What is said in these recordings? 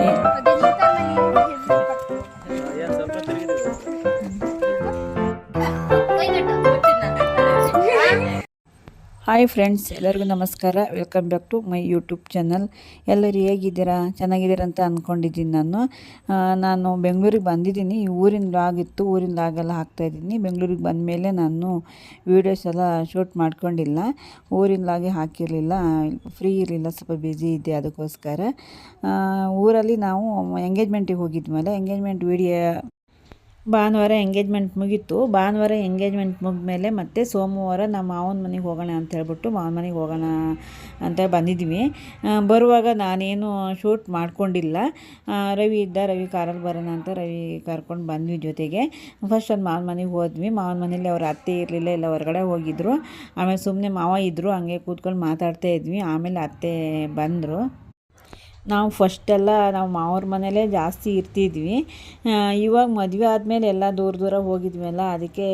Yeah. Hi friends, ಎಲ್ಲರಿಗೂ ನಮಸ್ಕಾರ. Welcome back to my YouTube channel ಎಲ್ಲರೂ ಹೇಗಿದ್ದೀರಾ? ಚೆನ್ನಾಗಿದ್ದೀರಾ ಅಂತ ಅಂದ್ಕೊಂಡಿದ್ದೀನಿ ನಾನು. ನಾನು ಬೆಂಗಳೂರಿಗೆ ಬಂದಿದ್ದೀನಿ. ಊರಿನ ಲಾಗ್ ಇತ್ತು ಊರಿನ ಲಾಗೆಲ್ಲ ಹಾಕ್ತಾಯಿದ್ದೀನಿ ಬೆಂಗಳೂರಿಗೆ ಬಂದ ಮೇಲೆ ನಾನು ವೀಡಿಯೋಸ್ ಎಲ್ಲ ಶೂಟ್ ಮಾಡ್ಕೊಂಡಿಲ್ಲ. ಊರಿನ ಲಾಗೆ ಹಾಕಿರಲಿಲ್ಲ. ಫ್ರೀ ಇರಲಿಲ್ಲ, ಸ್ವಲ್ಪ ಬ್ಯುಸಿ ಇದ್ದೆ ಅದಕ್ಕೋಸ್ಕರ. ಊರಲ್ಲಿ ನಾವು ಎಂಗೇಜ್ಮೆಂಟಿಗೆ ಹೋಗಿದ್ಮೇಲೆ ಎಂಗೇಜ್ಮೆಂಟ್ ವೀಡಿಯೋ ಭಾನುವಾರ ಎಂಗೇಜ್ಮೆಂಟ್ ಮುಗೀತು. ಭಾನುವಾರ ಎಂಗೇಜ್ಮೆಂಟ್ ಮುಗಿದ್ಮೇಲೆ ಮತ್ತೆ ಸೋಮವಾರ ನಮ್ಮ ಮಾವನ ಮನೆಗೆ ಹೋಗೋಣ ಅಂತ ಹೇಳ್ಬಿಟ್ಟು ಮಾವನ ಮನೆಗೆ ಹೋಗೋಣ ಅಂತ ಬಂದಿದ್ವಿ. ಬರುವಾಗ ನಾನೇನು ಶೂಟ್ ಮಾಡ್ಕೊಂಡಿಲ್ಲ. ರವಿ ಇದ್ದ, ರವಿ ಕಾರಲ್ಲಿ ಬರೋಣ ಅಂತ ರವಿ ಕರ್ಕೊಂಡು ಬಂದ್ವಿ ಜೊತೆಗೆ. ಫಸ್ಟ್ ಒಂದು ಮಾವನ ಮನೆಗೆ ಹೋದ್ವಿ. ಮಾವನ ಮನೇಲಿ ಅವ್ರ ಅತ್ತೆ ಇರಲಿಲ್ಲ, ಎಲ್ಲ ಹೊರಗಡೆ ಹೋಗಿದ್ರು. ಆಮೇಲೆ ಸುಮ್ಮನೆ ಮಾವ ಇದ್ದರು ಹಂಗೆ ಕೂತ್ಕೊಂಡು ಮಾತಾಡ್ತಾ ಇದ್ವಿ. ಆಮೇಲೆ ಅತ್ತೆ ಬಂದರು. ನಾವು ಫಸ್ಟೆಲ್ಲ ನಾವು ಮಾವ್ರ ಮನೇಲೇ ಜಾಸ್ತಿ ಇರ್ತಿದ್ವಿ. ಇವಾಗ ಮದುವೆ ಆದಮೇಲೆ ಎಲ್ಲ ದೂರ ದೂರ ಹೋಗಿದ್ವಲ್ಲ, ಅದಕ್ಕೆ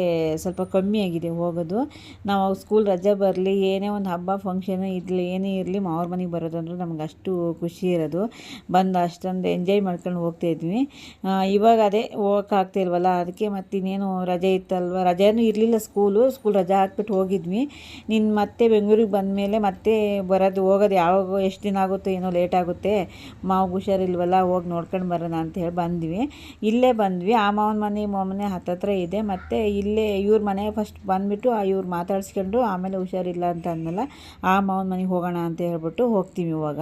ಸ್ವಲ್ಪ ಕಮ್ಮಿ ಆಗಿದೆ ಹೋಗೋದು. ನಾವು ಸ್ಕೂಲ್ ರಜೆ ಬರಲಿ, ಏನೇ ಒಂದು ಹಬ್ಬ ಫಂಕ್ಷನ್ ಇರಲಿ, ಏನೇ ಇರಲಿ ಮಾವ್ರ ಮನೆಗೆ ಬರೋದು ಅಂದ್ರೆ ನಮ್ಗೆ ಅಷ್ಟು ಖುಷಿ ಇರೋದು. ಬಂದು ಅಷ್ಟೊಂದು ಎಂಜಾಯ್ ಮಾಡ್ಕೊಂಡು ಹೋಗ್ತಾ ಇದ್ವಿ. ಇವಾಗ ಅದೇ ಹೋಗೋಕ್ಕಾಗ್ತಿಲ್ವಲ್ಲ ಅದಕ್ಕೆ ಮತ್ತೆ ಇನ್ನೇನು ರಜೆ ಇತ್ತಲ್ವ? ರಜೆನೂ ಇರಲಿಲ್ಲ ಸ್ಕೂಲು ಸ್ಕೂಲ್ ರಜೆ ಹಾಕ್ಬಿಟ್ಟು ಹೋಗಿದ್ವಿ. ನಿನ್ನ ಮತ್ತೆ ಬೆಂಗಳೂರಿಗೆ ಬಂದಮೇಲೆ ಮತ್ತೆ ಬರೋದು, ಹೋಗೋದು ಯಾವಾಗ ಎಷ್ಟು ದಿನ ಆಗುತ್ತೋ ಏನೋ ಲೇಟ್ ಆಗುತ್ತೆ. ಮಾವು ಹುಷಾರಿಲ್ವಲ್ಲ, ಹೋಗಿ ನೋಡ್ಕೊಂಡು ಬರೋಣ ಅಂತ ಹೇಳಿ ಬಂದ್ವಿ. ಇಲ್ಲೇ ಬಂದ್ವಿ. ಆ ಮಾವನ ಮನೆ ಮನೆ ಹತ್ತತ್ರ ಇದೆ. ಮತ್ತು ಇಲ್ಲೇ ಇವ್ರ ಮನೆ ಫಸ್ಟ್ ಬಂದುಬಿಟ್ಟು ಇವ್ರು ಮಾತಾಡಿಸ್ಕೊಂಡು ಆಮೇಲೆ ಹುಷಾರಿಲ್ಲ ಅಂತ ಅಂದಲ್ಲ ಆ ಮಾವನ ಮನೆಗೆ ಹೋಗೋಣ ಅಂತ ಹೇಳ್ಬಿಟ್ಟು ಹೋಗ್ತೀವಿ ಇವಾಗ.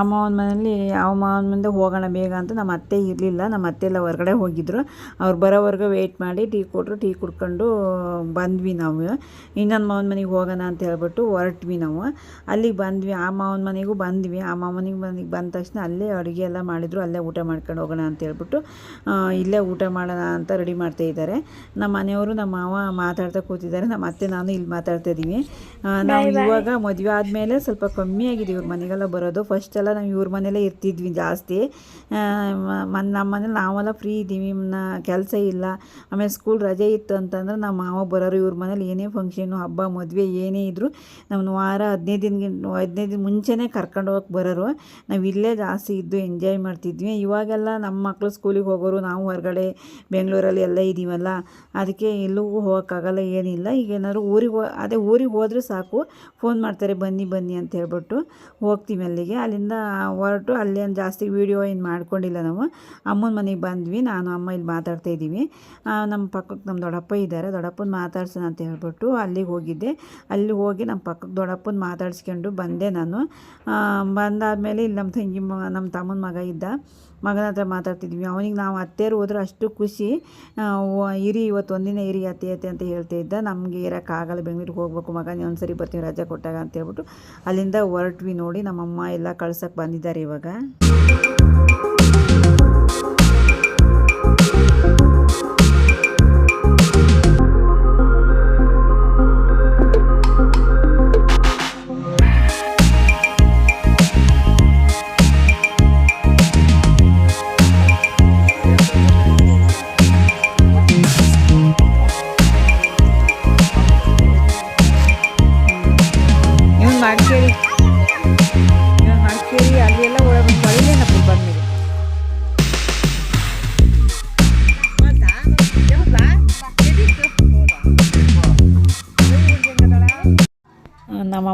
ಆ ಮಾವನ ಮನೇಲಿ ಆ ಮಾವನ ಮುಂದೆ ಹೋಗೋಣ ಬೇಗ ಅಂತ ನಮ್ಮ ಅತ್ತೆ ಇರಲಿಲ್ಲ. ನಮ್ಮ ಅತ್ತೆ ಎಲ್ಲ ಹೊರಗಡೆ ಹೋಗಿದ್ರು. ಅವ್ರು ಬರೋವರೆಗೂ ವೆಯ್ಟ್ ಮಾಡಿ ಟೀ ಕೊಟ್ಟರು ಟೀ ಕುಡ್ಕೊಂಡು ಬಂದ್ವಿ ನಾವು. ಇನ್ನೊಂದು ಮಾವನ ಮನೆಗೆ ಹೋಗೋಣ ಅಂತ ಹೇಳ್ಬಿಟ್ಟು ಹೊರಟ್ವಿ ನಾವು. ಅಲ್ಲಿಗೆ ಬಂದ್ವಿ. ಆ ಮಾವನ ಮನೆಗೂ ಬಂದ್ವಿ. ಆ ಮಾವನಿಗೆ ಮನೆಗೆ ಬಂದ ತಕ್ಷಣ ಅಲ್ಲೇ ಅಡುಗೆ ಎಲ್ಲ ಮಾಡಿದ್ರು. ಅಲ್ಲೇ ಊಟ ಮಾಡ್ಕೊಂಡು ಹೋಗೋಣ ಅಂತ ಹೇಳ್ಬಿಟ್ಟು ಇಲ್ಲೇ ಊಟ ಮಾಡೋಣ ಅಂತ ರೆಡಿ ಮಾಡ್ತಾ ಇದ್ದಾರೆ. ನಮ್ಮ ಮನೆಯವರು ನಮ್ಮ ಮಾವ ಮಾತಾಡ್ತಾ ಕೂತಿದ್ದಾರೆ. ನಮ್ಮ ಅತ್ತೆ ನಾನು ಇಲ್ಲಿ ಮಾತಾಡ್ತಾ ಇದ್ದೀವಿ. ನಾವು ಇವಾಗ ಮದುವೆ ಆದಮೇಲೆ ಸ್ವಲ್ಪ ಕಮ್ಮಿ ಆಗಿದೆ ಇವ್ರ ಮನೆಗೆಲ್ಲ ಬರೋದು. ಫಸ್ಟ್ ಎಲ್ಲ ನಾವು ಇವ್ರ ಮನೇಲೇ ಇರ್ತಿದ್ವಿ ಜಾಸ್ತಿ. ಮ- ನಮ್ಮ ಮನೇಲಿ ನಾವೆಲ್ಲ ಫ್ರೀ ಇದ್ದೀವಿ ಕೆಲಸ ಇಲ್ಲ. ಆಮೇಲೆ ಸ್ಕೂಲ್ ರಜೆ ಇತ್ತು ಅಂತಂದ್ರೆ ನಮ್ಮ ಮಾವ ಬರೋರು ಇವ್ರ ಮನೇಲಿ ಏನೇ ಫಂಕ್ಷನು ಹಬ್ಬ, ಮದುವೆ ಏನೇ ಇದ್ದರೂ ನಮ್ಮನ್ನು ವಾರ ಹದಿನೈದು ದಿನ ಹದಿನೈದು ದಿನ ಮುಂಚೆನೇ ಕರ್ಕೊಂಡು ಹೋಗಕ್ಕೆ ಬರೋರು. ನಾವು ಇಲ್ಲೇ ಜಾಸ್ತಿ ಇದ್ದು ಎಂಜಾಯ್ ಮಾಡ್ತಿದ್ವಿ. ಇವಾಗೆಲ್ಲ ನಮ್ಮ ಮಕ್ಕಳು ಸ್ಕೂಲಿಗೆ ಹೋಗೋರು, ನಾವು ಹೊರಗಡೆ ಬೆಂಗಳೂರಲ್ಲಿ ಎಲ್ಲ ಇದ್ದೀವಲ್ಲ ಅದಕ್ಕೆ ಎಲ್ಲೂ ಹೋಗೋಕ್ಕಾಗಲ್ಲ, ಏನಿಲ್ಲ. ಈಗ ಏನಾದ್ರು ಊರಿಗೆ ಅದೇ ಊರಿಗೆ ಹೋದರೂ ಸಾಕು. ಫೋನ್ ಮಾಡ್ತಾರೆ, ಬನ್ನಿ ಬನ್ನಿ ಅಂತ ಹೇಳ್ಬಿಟ್ಟು ಹೋಗ್ತೀವಿ ಅಲ್ಲಿಗೆ. ಅಲ್ಲಿಂದ ಹೊರಟು ಅಲ್ಲೇನು ಜಾಸ್ತಿ ವೀಡಿಯೋ ಏನು ಮಾಡ್ಕೊಂಡಿಲ್ಲ ನಾವು. ಅಮ್ಮನ ಮನೆಗೆ ಬಂದ್ವಿ, ನಾನು, ಅಮ್ಮ ಇಲ್ಲಿ ಮಾತಾಡ್ತಾ ಇದ್ದೀವಿ. ನಮ್ಮ ಪಕ್ಕಕ್ಕೆ ನಮ್ಮ ದೊಡ್ಡಪ್ಪ ಇದ್ದಾರೆ. ದೊಡ್ಡಪ್ಪನ ಮಾತಾಡ್ಸೋಣ ಅಂತ ಹೇಳ್ಬಿಟ್ಟು ಅಲ್ಲಿಗೆ ಹೋಗಿದ್ದೆ. ಅಲ್ಲಿ ಹೋಗಿ ನಮ್ಮ ಪಕ್ಕಕ್ಕೆ ದೊಡ್ಡಪ್ಪನ ಮಾತಾಡ್ಸ್ಕೊಂಡು ಬಂದೆ ನಾನು. ಬಂದಾದಮೇಲೆ ಇಲ್ಲಿ ನಮ್ಮ ತಂಗಿ ನಮ್ಮ ತಮ್ಮನ ಮಗ ಇದ್ದ. ಮಗನ ಹತ್ರ ಮಾತಾಡ್ತಿದ್ವಿ. ಅವನಿಗೆ ನಾವು ಅತ್ತೆಯರು ಹೋದ್ರೆ ಅಷ್ಟು ಖುಷಿ. ಇರಿ, ಇವತ್ತು ಒಂದಿನ ಇರಿ ಅತ್ತೆ ಅತ್ತೆ ಅಂತ ಹೇಳ್ತಾ ಇದ್ದ. ನಮಗೆ ಇರೋಕ್ಕಾಗಲ್ಲ ಬೆಂಗಳೂರಿಗೆ ಹೋಗ್ಬೇಕು ಮಗ ನೀವು ಒಂದ್ಸರಿ ಬರ್ತೀವಿ ರಜೆ ಕೊಟ್ಟಾಗ ಅಂತ ಹೇಳ್ಬಿಟ್ಟು ಅಲ್ಲಿಂದ ಹೊರಟ್ವಿ ನೋಡಿ. ನಮ್ಮಮ್ಮ ಎಲ್ಲ ಕಳ್ಸಕ್ಕೆ ಬಂದಿದ್ದಾರೆ ಇವಾಗ.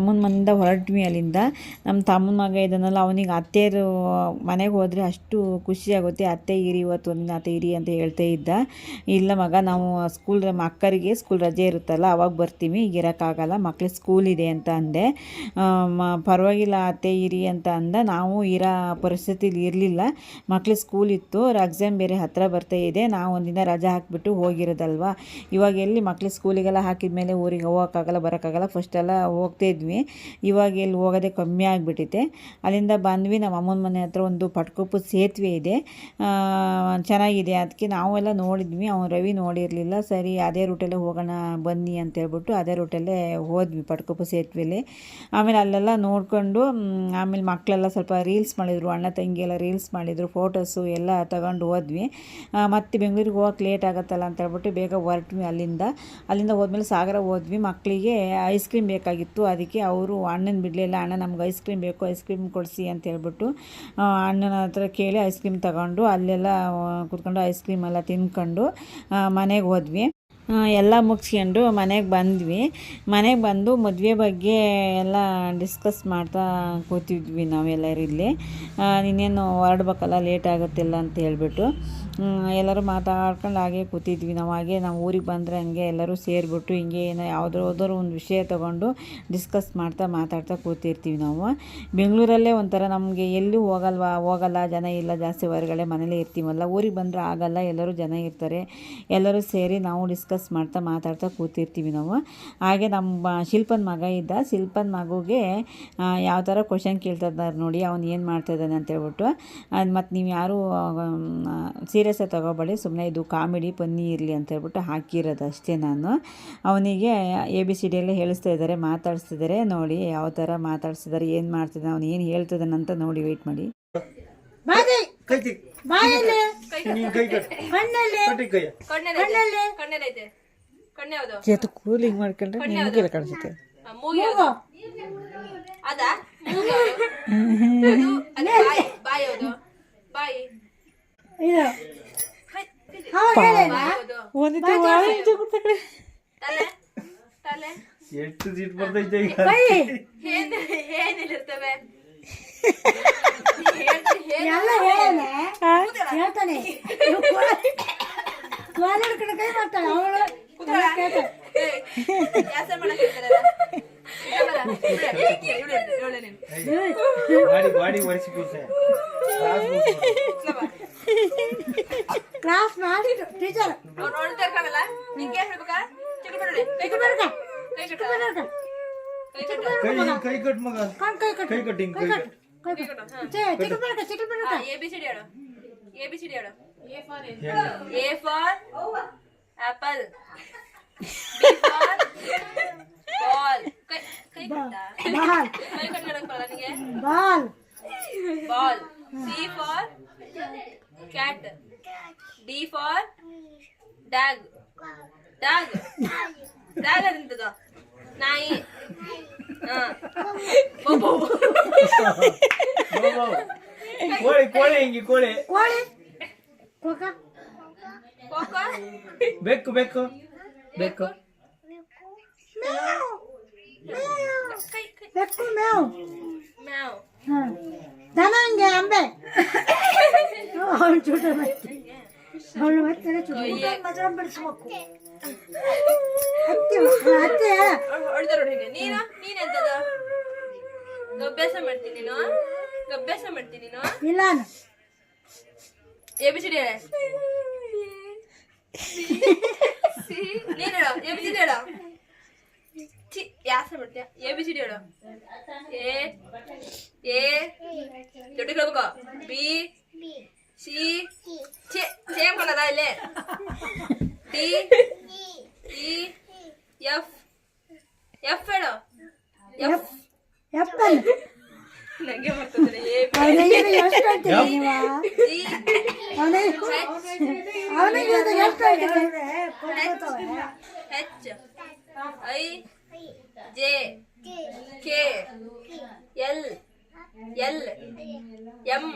ಅಮ್ಮನ ಮನೆಯಿಂದ ಹೊರಟ್ವಿ ಅಲ್ಲಿಂದ. ನಮ್ಮ ತಮ್ಮನ ಮಗ ಇದ್ದಾನಲ್ಲ ಅವನಿಗೆ ಅತ್ತೆಯರು ಮನೆಗೆ ಹೋದರೆ ಅಷ್ಟು ಖುಷಿಯಾಗುತ್ತೆ ಅತ್ತೆ ಇರಿ, ಇವತ್ತು ಒಂದಿನ ಅತ್ತೆ ಇರಿ ಅಂತ ಹೇಳ್ತಾ ಇದ್ದ. ಇಲ್ಲ ಮಗ, ನಾವು ಸ್ಕೂಲ್ ಮಕ್ಕಳಿಗೆ ಸ್ಕೂಲ್ ರಜೆ ಇರುತ್ತಲ್ಲ, ಅವಾಗ ಬರ್ತೀವಿ. ಈಗ ಇರೋಕ್ಕಾಗಲ್ಲ ಮಕ್ಳಿಗೆ ಸ್ಕೂಲ್ ಇದೆ ಅಂತ ಅಂದೆ. ಪರವಾಗಿಲ್ಲ, ಅತ್ತೆ ಇರಿ ಅಂತ ಅಂದ. ನಾವು ಇರೋ ಪರಿಸ್ಥಿತಿಲಿ ಇರಲಿಲ್ಲ. ಮಕ್ಕಳಿಗೆ ಸ್ಕೂಲ್ ಇತ್ತು ಎಕ್ಸಾಮ್ ಬೇರೆ ಹತ್ತಿರ ಬರ್ತಾ ಇದೆ. ನಾವು ಒಂದಿನ ರಜೆ ಹಾಕಿಬಿಟ್ಟು ಹೋಗಿರೋದಲ್ವ? ಇವಾಗ ಎಲ್ಲಿ ಮಕ್ಳಿಗೆ ಸ್ಕೂಲಿಗೆಲ್ಲ ಹಾಕಿದ ಮೇಲೆ ಊರಿಗೆ ಹೋಗೋಕ್ಕಾಗಲ್ಲ, ಬರೋಕ್ಕಾಗಲ್ಲ ಫಸ್ಟೆಲ್ಲ ಹೋಗ್ತಾ ಹೋಗ್ತಾ ಹೋಗ್ತಾಯಿದ್ವಿ ಇವಾಗ ಇಲ್ಲಿ ಹೋಗೋದೇ ಕಮ್ಮಿ ಆಗಿಬಿಟ್ಟಿದೆ. ಅಲ್ಲಿಂದ ಬಂದ್ವಿ, ನಮ್ಮ ಅಮ್ಮನ ಮನೆ ಹತ್ರ ಒಂದು ಪಟ್ಕೊಪ್ಪು ಸೇತುವೆ ಇದೆ. ಚೆನ್ನಾಗಿದೆ. ಅದಕ್ಕೆ ನಾವೆಲ್ಲ ನೋಡಿದ್ವಿ. ಅವ್ನು ರವಿ ನೋಡಿರಲಿಲ್ಲ. ಸರಿ, ಅದೇ ರೂಟಲ್ಲೇ ಹೋಗೋಣ, ಬನ್ನಿ ಅಂತ ಹೇಳ್ಬಿಟ್ಟು ಅದೇ ರೂಟಲ್ಲೇ ಹೋದ್ವಿ ಪಟ್ಕೊಪ್ಪು ಸೇತುವೆಲಿ. ಆಮೇಲೆ ಅಲ್ಲೆಲ್ಲ ನೋಡಿಕೊಂಡು ಆಮೇಲೆ ಮಕ್ಕಳೆಲ್ಲ ಸ್ವಲ್ಪ ರೀಲ್ಸ್ ಮಾಡಿದರು. ಅಣ್ಣ ತಂಗಿ ಎಲ್ಲ ರೀಲ್ಸ್ ಮಾಡಿದರು, ಫೋಟೋಸು ಎಲ್ಲ ತಗೊಂಡು ಹೋದ್ವಿ. ಮತ್ತು ಬೆಂಗಳೂರಿಗೆ ಹೋಗಕ್ಕೆ ಲೇಟ್ ಆಗುತ್ತಲ್ಲ ಅಂತ ಹೇಳ್ಬಿಟ್ಟು ಬೇಗ ಹೊರಟ್ವಿ ಅಲ್ಲಿಂದ. ಅಲ್ಲಿಂದ ಹೋದ್ಮೇಲೆ ಸಾಗರ ಹೋದ್ವಿ. ಮಕ್ಕಳಿಗೆ ಐಸ್ ಕ್ರೀಮ್ ಬೇಕಾಗಿತ್ತು. ಅದಕ್ಕೆ ಅವರು ಅಣ್ಣನ ಬಿಡಲಿಲ್ಲ ಅಣ್ಣ, ನಮ್ಗೆ ಐಸ್ ಕ್ರೀಮ್ ಬೇಕು ಐಸ್ ಕ್ರೀಮ್ ಕೊಡಿಸಿ ಅಂತ ಹೇಳ್ಬಿಟ್ಟು ಅಣ್ಣನ ಹತ್ರ ಕೇಳಿ ಐಸ್ ಕ್ರೀಮ್ ತಗೊಂಡು, ಅಲ್ಲೆಲ್ಲ ಕುತ್ಕೊಂಡು ಐಸ್ ಕ್ರೀಮ್ ಎಲ್ಲ ತಿನ್ಕೊಂಡು ಮನೆಗೆ ಹೋದ್ವಿ. ಎಲ್ಲ ಮುಗಿಸ್ಕೊಂಡು ಮನೆಗೆ ಬಂದ್ವಿ. ಮನೆಗೆ ಬಂದು ಮದುವೆ ಬಗ್ಗೆ ಎಲ್ಲ ಡಿಸ್ಕಸ್ ಮಾಡ್ತಾ ಕೂತಿದ್ವಿ ನಾವೆಲ್ಲರೂ ಇಲ್ಲಿ. ಇನ್ನೇನು ಹೊರಡ್ಬೇಕಲ್ಲ ಲೇಟ್ ಆಗುತ್ತಿಲ್ಲ ಅಂತ ಹೇಳ್ಬಿಟ್ಟು. ಎಲ್ಲರೂ ಮಾತಾಡ್ಕೊಂಡು ಹಾಗೆ ಕೂತಿದ್ವಿ. ನಾವು ಹಾಗೆ ನಾವು ಊರಿಗೆ ಬಂದರೆ ಹಂಗೆ ಎಲ್ಲರೂ ಸೇರಿಬಿಟ್ಟು ಹಿಂಗೆ ಏನೋ ಯಾವುದಾದ್ರು ಒಂದು ವಿಷಯ ತೊಗೊಂಡು ಡಿಸ್ಕಸ್ ಮಾಡ್ತಾ ಮಾತಾಡ್ತಾ ಕೂತಿರ್ತೀವಿ ನಾವು. ಬೆಂಗಳೂರಲ್ಲೇ ಒಂಥರ ನಮಗೆ ಎಲ್ಲೂ ಹೋಗಲ್ವಾ? ಹೋಗಲ್ಲ, ಜನ ಇಲ್ಲ, ಜಾಸ್ತಿ ಹೊರಗಡೆ ಮನೇಲೇ ಇರ್ತೀವಲ್ಲ? ಊರಿಗೆ ಬಂದರೆ ಆಗಲ್ಲ, ಎಲ್ಲರೂ ಜನ ಇರ್ತಾರೆ. ಎಲ್ಲರೂ ಸೇರಿ ನಾವು ಡಿಸ್ಕಸ್ ಮಾಡ್ತಾ ಮಾತಾಡ್ತಾ ಕೂತಿರ್ತೀವಿ ನಾವು. ಹಾಗೆ ನಮ್ಮ ಶಿಲ್ಪನ ಮಗ ಇದ್ದ. ಶಿಲ್ಪನ ಮಗುಗೆ ಯಾವ ಥರ ಕ್ವಶನ್ ಕೇಳ್ತಾ ಇದ್ದಾರೆ ನೋಡಿ, ಅವ್ನು ಏನು ಮಾಡ್ತಾಯಿದ್ದಾನೆ ಅಂತ ಹೇಳ್ಬಿಟ್ಟು, ಅದು ಮತ್ತು ನೀವು ಯಾರೂ ಸೀರಿಯಸ್ಸಾಗಿ ತಗೋಬೇಡಿ ಸುಮ್ಮನೆ ಇದು ಕಾಮಿಡಿ ಪನ್ನಿ ಇರಲಿ ಅಂತ ಹೇಳ್ಬಿಟ್ಟು ಹಾಕಿರೋದು ಅಷ್ಟೇ ನಾನು. ಅವನಿಗೆ ಎ ಬಿ ಸಿ ಡಿಯಲ್ಲೇ ಹೇಳಿಸ್ತಾ ಇದ್ದಾರೆ ಮಾತಾಡಿಸ್ತಿದ್ದಾರೆ ನೋಡಿ ಯಾವ ಥರ ಮಾತಾಡಿಸ್ತಿದ್ದಾರೆ ಏನು ಮಾಡ್ತಿದ್ದಾನೆ ಅವ್ನು ಏನು ಹೇಳ್ತಿದ್ದಾನೆ ಅಂತ ನೋಡಿ ವೆಯ್ಟ್ ಮಾಡಿ. ಕೂಲಿಂಗ್ ಮಾಡ್ಕೊಂಡ್ರೆ ನಿಮಗೆಲ್ಲ ಕಾಣಿಸುತ್ತೆ. ಅದು? ಬಾಯಿ ಬಾಯಿ. ಯಾವ್ದು ಬಾಯಿ ಇದು ಹೈ, ಅವ ಹೇಳಿಲ್ಲ ಬಾಯಿ ಯಾವ್ದು ಒಂದಿತ್ತು ತಲೆ ತಲೆ. ಎಷ್ಟು ಸೀಟ್ ಬರ್ತೈತೆ ಈಗ? ಕೈ. ಏನ್ ಏನಿರ್ತವೆ ಎಲ್ಲ ಹೇಳನೆ ಹೇಳ್ತಾನೆ ಇವ್ ಕೋಲ- ಕೋಲ ಹಿಡ್ಕೊಂಡು ಕೈ ಮಾಡ್ತಾಳೆ. ಅವಳು ಯಾಸ ಮಾಡಕ್ ಹೇಳ್ತಾರಲ್ಲ? ಇಲ್ಲ ಬರ, ಇವ್ಳೆ, ಇವ್ಳೆ, ಇವ್ಳೆ ನೀನು. ಗಾಡಿ ಗಾಡಿ ಒರೆಸಿ ಕೂರ್ಸೆ. ಇಲ್ಲ ಬಾ. ಕ್ಲಾಸ್ ಮಾಡಿದ್ರು ಟೀಚರ್ ಅವ್ನು ನೋಡ್ತಾ ಇರ್ಕಾಗಲ್ಲ ನಿಂಗೆ ಹೇಳ್ಬೇಕಾ? ಚಿಕ್ಕ ಬಿಡೋಳೆ ಕೈ ಕಟ್ಟ ಕೈ ಕಟ್ಟ ಕೈ ಕಟ್ಟ ಕೈ ಕೈ ಕಟ್ ಮಗ. ಕಣ್ ಕೈ ಕಟ್ಟು ಕೈ ಕಟ್ಟಿಂಗ್ ಕೈ ಕಟ್. ಕೈ ಕಟ್ಟು ಚಿಕ್ಕ ಬಿಡಕ ಚಿಕ್ಕ ಬಿಡಕ ಎ ಬಿ ಸಿ ಡಿ ಹೇಳು. ಎ ಬಿ ಸಿ ಡಿ ಹೇಳು. ಹೇಳಿ. A for apple B for ball ಕೈ ಕೈ ಕಟ್ಟ ಬಾಲ್ ಕೈ ಕಟ್ಟ ಹೇಳಕ್ ಬರಲ್ಲ ನಿನಗೆ ball ball C for cat D for dog dog dog ಅದಂತದ ನಾಯಿ ಹಾ ಬೊಬ್ಬು ಬಾ, ಬಾ. ಕೋಳಿ ಕೋಳಿ ಹಿಂಗಿ ಕೋಳಿ ಕೋಳಿ ಕೋಕ ಕೋಕೋ ಬೆಕ್ಕು ಬೆಕ್ಕು ಬೆಕ್ಕು ಕೈ ಕೈ ಬೆಕ್ಕು ಮೇವು ಮ್ಯಾವ್ ಹ. ದನ ಹಂಗೆ ಅಂಬೆ. ಅವಳು ಚೂಟ ಅವಳು ಬರ್ತಾರೆ ಚೂಟ ಬಿಡಿಸ್ಬೇಕು. ನೀನು. ನೀನೆಂತದ ಮಾಡ್ತೀನಿ ನೀನು? ಅಭ್ಯಾಸ ಮಾಡ್ತೀನಿ ನೀನು? ಇಲ್ಲ ಎ ಬಿ ಸಿ ಡಿ ಹೇಳ ನೀನು ಹೇಳು. ಎ ಬಿ ಸಿ ಡಿ ಹೇಳು. ಚಿ ಯಾಸ ಮಾಡ್ತೀಯ ಎ ಬಿ ಸಿ ಡಿ ಹೇಳು. ಎ ಎ ದೊಡ್ಡ ಕೇಳ್ಬೇಕು ಬಿ ಸಿ ಛೆ ಸೇಮ್ ಇಲ್ಲೇ? ಡಿ ಇ ಎಫ್ ಎಫ್ ಹೇಳು. ಎಫ್ ಎಪ್ಪನ್ ನಂಗೆ ಎ ಎಷ್ಟು B H I J K L L M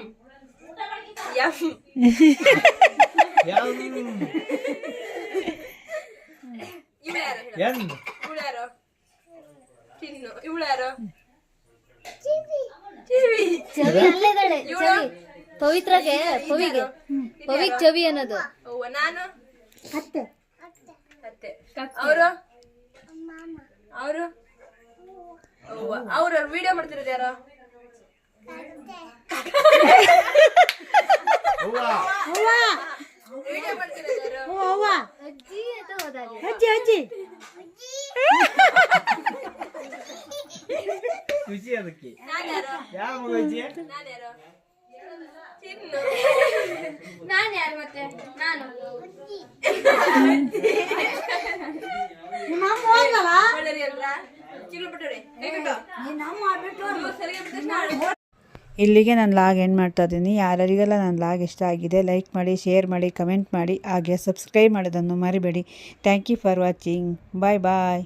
M. N. ಇವಳು ಯಾರು? ತಿನ್ನು ಇವಳು ಯಾರು? ಟಿವಿ ಚವಿ. ಅಲ್ಲಿದ್ದಾಳೆ ಇವಳು? ಪವಿತ್ರಗೆ ಪವಿಗೆ. ಪವಿಗ್ ಚವಿ ಅನ್ನೋದು. ಅವ್ವ ನಾನು? ಅತ್ತೆ ಅತ್ತೆ ಅವರು? ಅವರು? ಅವ್ರು ವಿಡಿಯೋ ಮಾಡ್ತಿರೋದು ಯಾರು? ವಿಡಿಯೋ ಮಾಡ್ತಿರೋದು ಯಾರು? ಓ ಅವ್ವ ಅಜ್ಜಿ ಅಂತ ಹೋದಾಗ ಅಜ್ಜಿ ಅಜ್ಜಿ. ಅದಕ್ಕೆ. ನಾನ್ಯಾರು ಯಾವ ಮಗಜ್ಜಿ ನಾನ್ಯಾರು ಚಿನ್ನು. ನಾನ್ ಯಾರು ಮತ್ತೆ? ನಾನು ನಿಮ್ಮ ಅಮ್ಮ ಹೋದ್ಲಲ್ಲ ಒಳ್ಳೆರಿ ಅಲ್ರ ಚಿಲ್ಲು ಬಿಟ್ಟರೆ ಕೈ ಬಿಟ್ಟು ನಿನ್ನ ಅಮ್ಮ ಬಿಟ್ಟು ನೀವು ಸರಿಗೆ ಬಿಟ್ಟ ತಕ್ಷಣ ಇಲ್ಲಿಗೆ ನಾನು ಲಾಗ್ ಎಂಡ್ ಮಾಡ್ತಾ ಇದ್ದೀನಿ. ಯಾರಿಗೆಲ್ಲ ನನ್ನ ಲಾಗ್ ಇಷ್ಟ ಆಗಿದೆ ಲೈಕ್ ಮಾಡಿ ಶೇರ್ ಮಾಡಿ ಕಮೆಂಟ್ ಮಾಡಿ ಹಾಗೆ ಸಬ್ಸ್ಕ್ರೈಬ್ ಮಾಡೋದನ್ನು ಮರಿಬೇಡಿ. Thank you for watching bye bye